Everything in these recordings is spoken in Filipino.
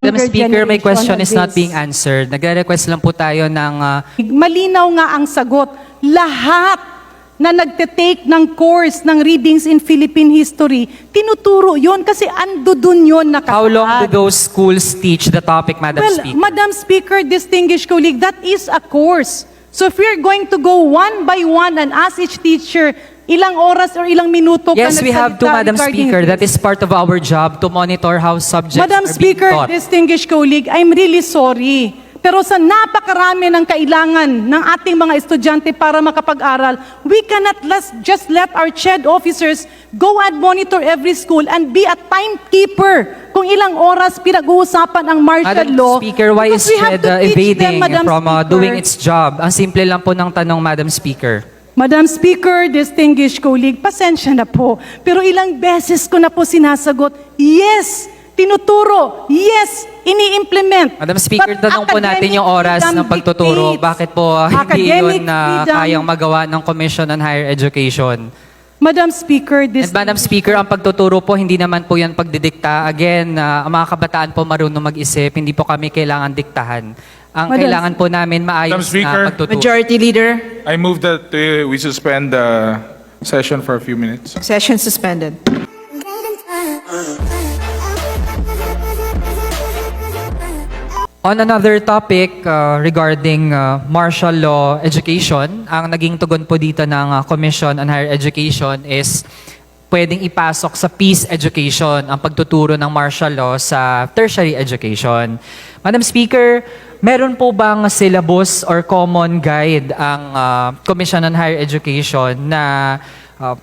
Madam Speaker, my question on is not being answered. Nagre-request lang po tayo ng ah, Malinaw nga ang sagot. Lahat na nagte-take ng course ng readings in Philippine history, tinuturo yon kasi ando dun yun nakasaad. how long do those schools teach the topic, Madam well, Speaker? Madam Speaker, distinguished colleague, that is a course. So if we're going to go one by one and ask each teacher, ilang oras or ilang minuto ka Yes, we have to, Madam Speaker. this? That is part of our job to monitor how subjects Madam are being Speaker, taught. distinguished colleague, I'm really sorry. Pero sa napakarami ng kailangan ng ating mga estudyante para makapag-aral, we cannot let's just let our CHED officers go and monitor every school and be a timekeeper kung ilang oras pinag-uusapan ang martial Madam law. Speaker, why is to uh, them, evading Madam from uh, Speaker. doing its job? Ang simple lang po ng tanong, Madam Speaker. Madam Speaker, distinguished colleague, pasensya na po. Pero ilang beses ko na po sinasagot, yes, tinuturo, yes, ini-implement. Madam Speaker, But tanong po natin yung oras ng pagtuturo. dictates. Bakit po uh, hindi yun na freedom- kayang magawa ng Commission on Higher Education? Madam Speaker, And Madam Speaker, ang pagtuturo po, hindi naman po yan pagdidikta. Again, uh, ang mga kabataan po marunong mag-isip, hindi po kami kailangan diktahan. Ang Madam- kailangan po namin maayos Madam Speaker. na pagtuturo. Majority Leader, I move that uh, we suspend the session for a few minutes. session suspended. On another topic uh, regarding uh, martial law education, ang naging tugon po dito ng uh, Commission on Higher Education is pwedeng ipasok sa peace education ang pagtuturo ng martial law sa tertiary education. Madam Speaker, meron po bang syllabus or common guide ang uh, Commission on Higher Education na uh,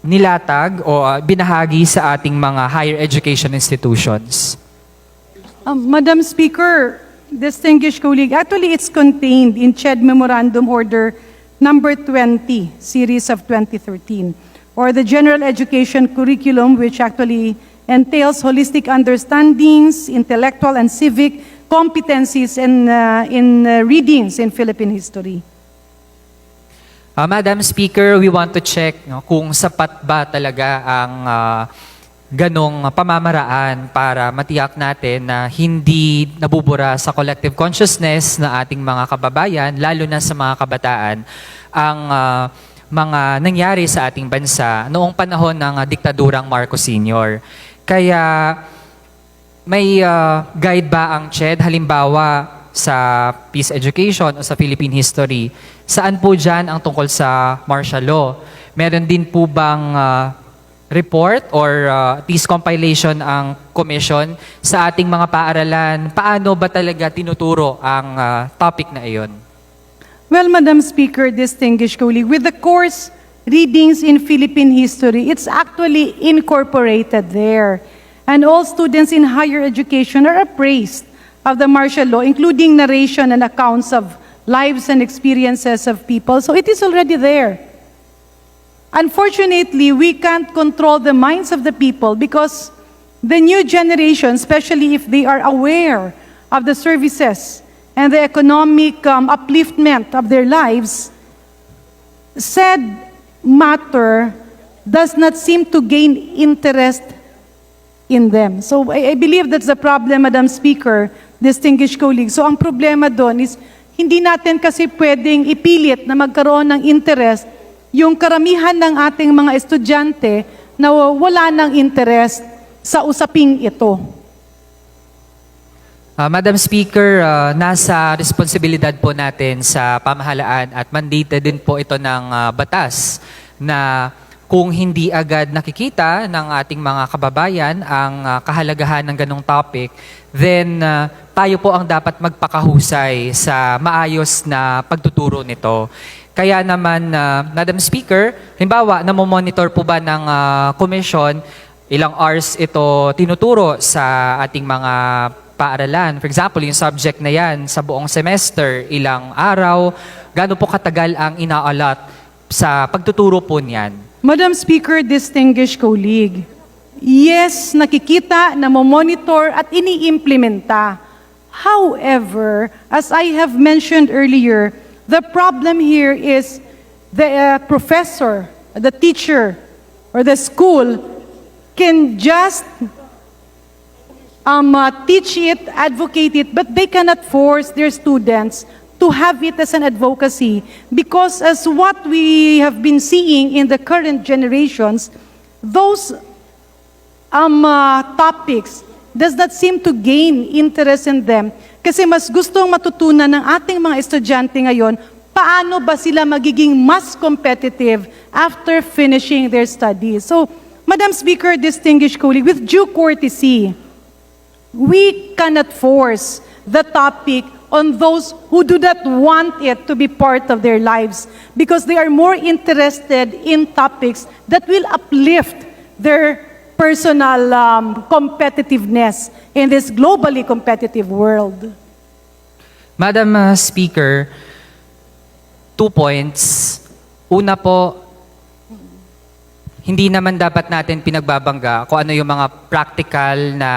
nilatag o uh, binahagi sa ating mga higher education institutions? Um, Madam Speaker, distinguished colleague, actually it's contained in CHED Memorandum Order number 20, series of 2013, or the General Education Curriculum, which actually entails holistic understandings, intellectual and civic competencies in, uh, in uh, readings in Philippine history. Ah, Madam Speaker, we want to check no, kung sapat ba talaga ang ah, ganong pamamaraan para matiyak natin na hindi nabubura sa collective consciousness na ating mga kababayan, lalo na sa mga kabataan, ang ah, mga nangyari sa ating bansa noong panahon ng ah, diktadurang Marcos Sr. Kaya may ah, guide ba ang CHED halimbawa sa peace education o sa Philippine history? Saan po dyan ang tungkol sa martial law? Meron din po bang ah, report or ah, at least compilation ang commission sa ating mga paaralan? Paano ba talaga tinuturo ang ah, topic na iyon? Well, Madam Speaker, distinguished colleague, with the course Readings in Philippine History, it's actually incorporated there. And all students in higher education are appraised of the martial law, including narration and accounts of lives and experiences of people. So it is already there. Unfortunately, we can't control the minds of the people because the new generation, especially if they are aware of the services and the economic um, upliftment of their lives, said matter does not seem to gain interest in them. So I, I believe that's the problem, Madam Speaker, distinguished colleagues. So ang problema doon is hindi natin kasi pwedeng ipilit na magkaroon ng interest yung karamihan ng ating mga estudyante na wala ng interest sa usaping ito. Ah, Madam Speaker, ah, nasa responsibilidad po natin sa pamahalaan at mandated din po ito ng ah, batas na kung hindi agad nakikita ng ating mga kababayan ang ah, kahalagahan ng ganong topic, then ah, tayo po ang dapat magpakahusay sa maayos na pagtuturo nito. Kaya naman, ah, Madam Speaker, halimbawa, namomonitor po ba ng ah, commission ilang hours ito tinuturo sa ating mga paaralan. For example, yung subject na yan sa buong semester, ilang araw, gaano po katagal ang ina-allot sa pagtuturo po niyan. Madam Speaker, distinguished colleague, yes, nakikita, namomonitor at iniimplementa. However, as I have mentioned earlier, the problem here is the uh, professor, the teacher, or the school can just um, uh, teach it, advocate it, but they cannot force their students to have it as an advocacy because as what we have been seeing in the current generations, those um, uh, topics does not seem to gain interest in them kasi mas gustong matutunan ng ating mga estudyante ngayon paano ba sila magiging mas competitive after finishing their studies. So, Madam Speaker, distinguished colleague, with due courtesy, we cannot force the topic on those who do not want it to be part of their lives because they are more interested in topics that will uplift their personal um, competitiveness in this globally competitive world. Madam uh, Speaker, two points. Una po, hindi naman dapat natin pinagbabangga kung ano yung mga practical na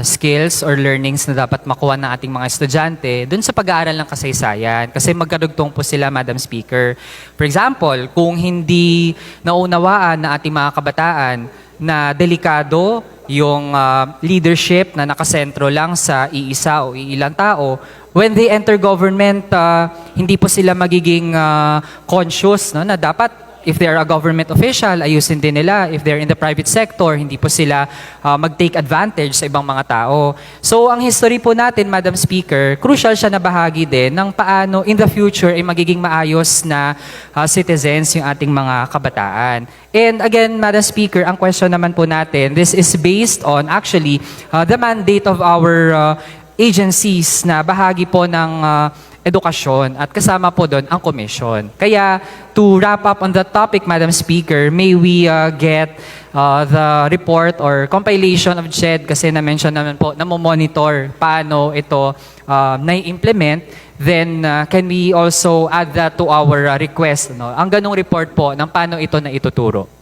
skills or learnings na dapat makuha ng ating mga estudyante dun sa pag-aaral ng kasaysayan. Kasi magkarugtong po sila, Madam Speaker. For example, kung hindi naunawaan na ating mga kabataan na delikado yung ah, leadership na nakasentro lang sa iisa o iilang tao, when they enter government, ah, hindi po sila magiging ah, conscious no, na dapat if they are a government official, ayusin din nila. If they're in the private sector, hindi po sila ah, mag-take advantage sa ibang mga tao. So, ang history po natin, Madam Speaker, crucial siya na bahagi din ng paano in the future ay magiging maayos na ah, citizens yung ating mga kabataan. And again, Madam Speaker, ang question naman po natin, this is based on actually ah, the mandate of our ah, agencies na bahagi po ng ah, edukasyon at kasama po doon ang commission. Kaya to wrap up on that topic, Madam Speaker, may we uh, get uh, the report or compilation of JED kasi na-mention naman po na monitor paano ito uh, na-implement then uh, can we also add that to our uh, request no ang ganong report po ng paano ito na ituturo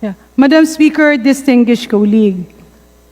Yeah. Madam Speaker, distinguished colleague,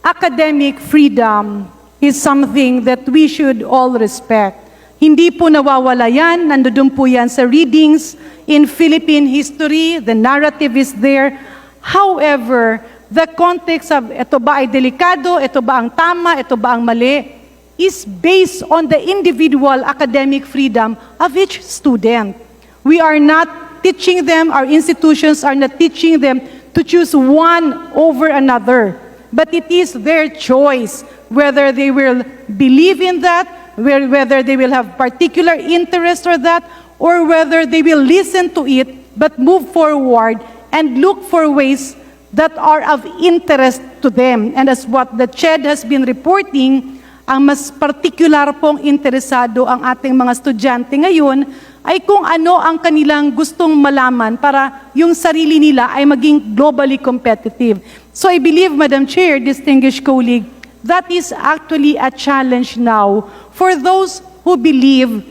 academic freedom is something that we should all respect. Hindi po nawawala yan, nandoon po yan sa readings in Philippine history, the narrative is there. However, the context of ito ba ay delikado, ito ba ang tama, ito ba ang mali, is based on the individual academic freedom of each student. We are not teaching them, our institutions are not teaching them to choose one over another. But it is their choice whether they will believe in that, whe- whether they will have particular interest or that, or whether they will listen to it but move forward and look for ways that are of interest to them. And as what the CHED has been reporting, ang mas particular pong interesado ang ating mga estudyante ngayon ay kung ano ang kanilang gustong malaman para yung sarili nila ay maging globally competitive. So I believe, Madam Chair, distinguished colleague, that is actually a challenge now for those who believe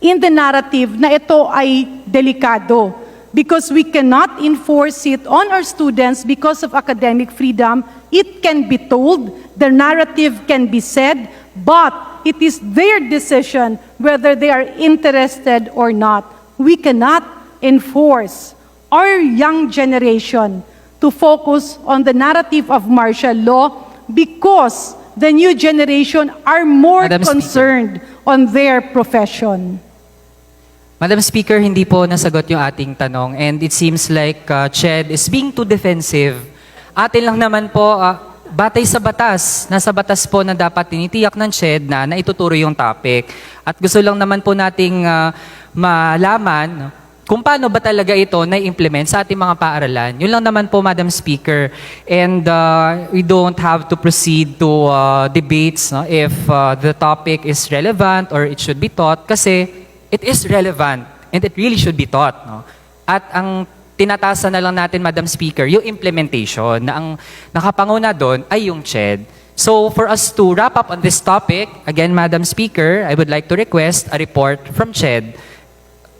in the narrative na ito ay delikado because we cannot enforce it on our students because of academic freedom. It can be told, the narrative can be said, but it is their decision whether they are interested or not. We cannot enforce our young generation to focus on the narrative of martial law because the new generation are more Madam Speaker. concerned on their profession. Madam Speaker, hindi po nasagot yung ating tanong and it seems like uh, CHED is being too defensive. Atin lang naman po, uh, batay sa batas, nasa batas po na dapat tinitiyak ng CHED na naituturo yung topic. At gusto lang naman po nating uh, malaman kung paano ba talaga ito na-implement sa ating mga paaralan. Yun lang naman po, Madam Speaker. And uh, we don't have to proceed to uh, debates no, if uh, the topic is relevant or it should be taught kasi it is relevant and it really should be taught. No? At ang tinatasan na lang natin, Madam Speaker, yung implementation na ang nakapanguna doon ay yung CHED. So for us to wrap up on this topic, again, Madam Speaker, I would like to request a report from CHED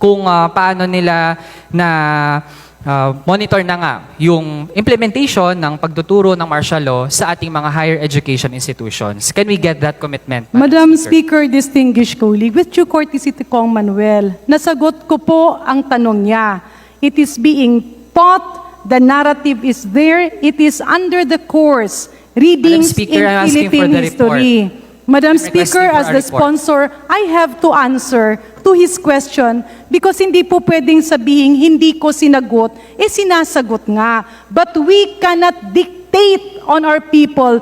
kung ah, paano nila na ah, monitor na nga yung implementation ng pagtuturo ng martial law sa ating mga higher education institutions. Can we get that commitment? Madam Speaker, distinguished colleague, with due courtesy to Kong Manuel, nasagot ko po ang tanong niya. It is being taught, the narrative is there, it is under the course readings Speaker, in Philippine report. history. Madam Speaker, as the report. sponsor, I have to answer to his question because hindi po pwedeng sabihin hindi ko sinagot, eh sinasagot nga. But we cannot dictate on our people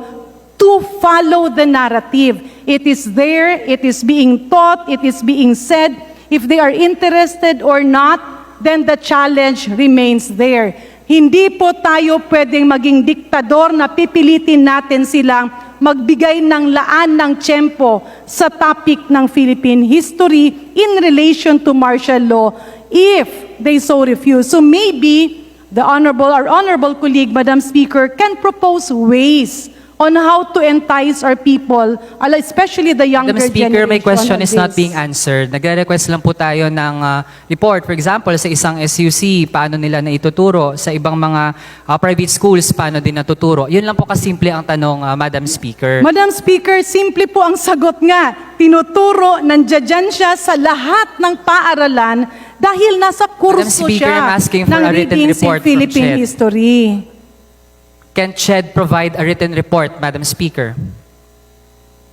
to follow the narrative. It is there, it is being taught, it is being said. If they are interested or not, then the challenge remains there. Hindi po tayo pwedeng maging diktador na pipilitin natin silang magbigay ng laan ng tiyempo sa topic ng Philippine history in relation to martial law if they so refuse. So maybe the honorable, our honorable colleague, Madam Speaker, can propose ways on how to entice our people, especially the younger Madam Speaker, my generation question on is not being answered. Nagre-request lang po tayo ng ah, report. For example, sa isang SUC, paano nila na ituturo? Sa ibang mga ah, private schools, paano din natuturo? Yun lang po kasimple ang tanong, ah, Madam Speaker. Madam Speaker, simple po ang sagot nga. Tinuturo, nandiyan siya sa lahat ng paaralan dahil nasa kurso Speaker, siya I'm asking for ng a written readings in report from Philippine Ched. history. Can CHED provide a written report, Madam Speaker?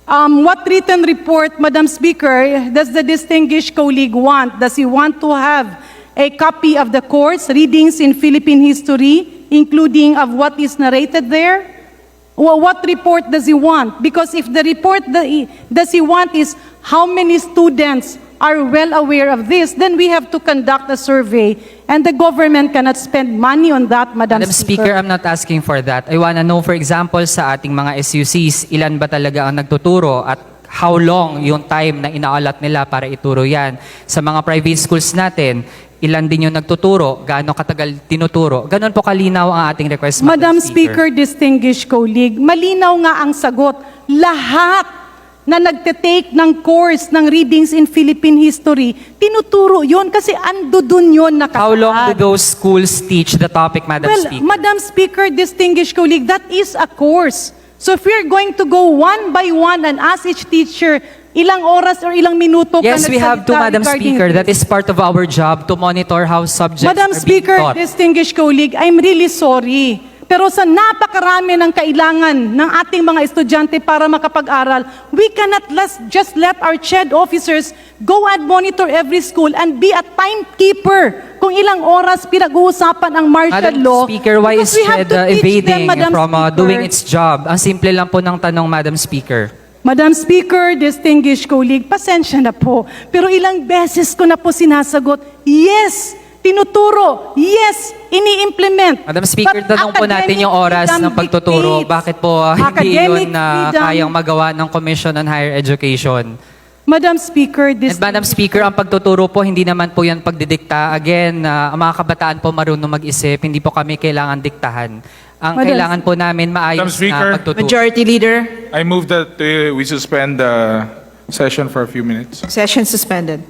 Um, what written report, Madam Speaker, does the distinguished colleague want? Does he want to have a copy of the course, readings in Philippine history, including of what is narrated there? Well, what report does he want? Because if the report that he, does he want is how many students are well aware of this, then we have to conduct a survey, and the government cannot spend money on that, Madam, Madam Speaker, I'm not asking for that. I wanna know, for example, sa ating mga SUCs, ilan ba talaga ang nagtuturo at how long yung time na inaalat nila para ituro yan. Sa mga private schools natin, ilan din yung nagtuturo, gaano katagal tinuturo. Ganon po kalinaw ang ating request, Madam Speaker, distinguished colleague, malinaw nga ang sagot. Lahat na nagte-take ng course ng readings in Philippine history, tinuturo yon kasi ando dun yun nakasaad. How long do those schools teach the topic, Madam Well, Speaker? Madam Speaker, distinguished colleague, that is a course. So if we're going to go one by one and ask each teacher, ilang oras or ilang minuto ka Yes, we have to, Madam Speaker. this? That is part of our job to monitor how subjects Madam are being Speaker, taught. distinguished colleague, I'm really sorry. Pero sa napakarami ng kailangan ng ating mga estudyante para makapag-aral, we cannot let's just let our CHED officers go and monitor every school and be a timekeeper kung ilang oras pinag-uusapan ang martial Madam law. Speaker, why is CHED uh, them, evading Madam from uh, doing its job? Ang simple lang po ng tanong, Madam Speaker. Madam Speaker, distinguished colleague, pasensya na po. Pero ilang beses ko na po sinasagot, yes, tinuturo, yes, ini-implement. Madam Speaker, But tanong po natin yung oras ng pagtuturo. dictates. Bakit po uh, hindi Academic yun na freedom- kayang magawa ng Commission on Higher Education? Madam Speaker, this And Madam Speaker, ang pagtuturo po, hindi naman po yan pagdidikta. Again, uh, ang mga kabataan po marunong mag-isip, hindi po kami kailangan diktahan. Ang Madam- kailangan po namin maayos Madam Speaker. na pagtuturo. Majority Leader, I move that uh, we suspend the session for a few minutes. session suspended.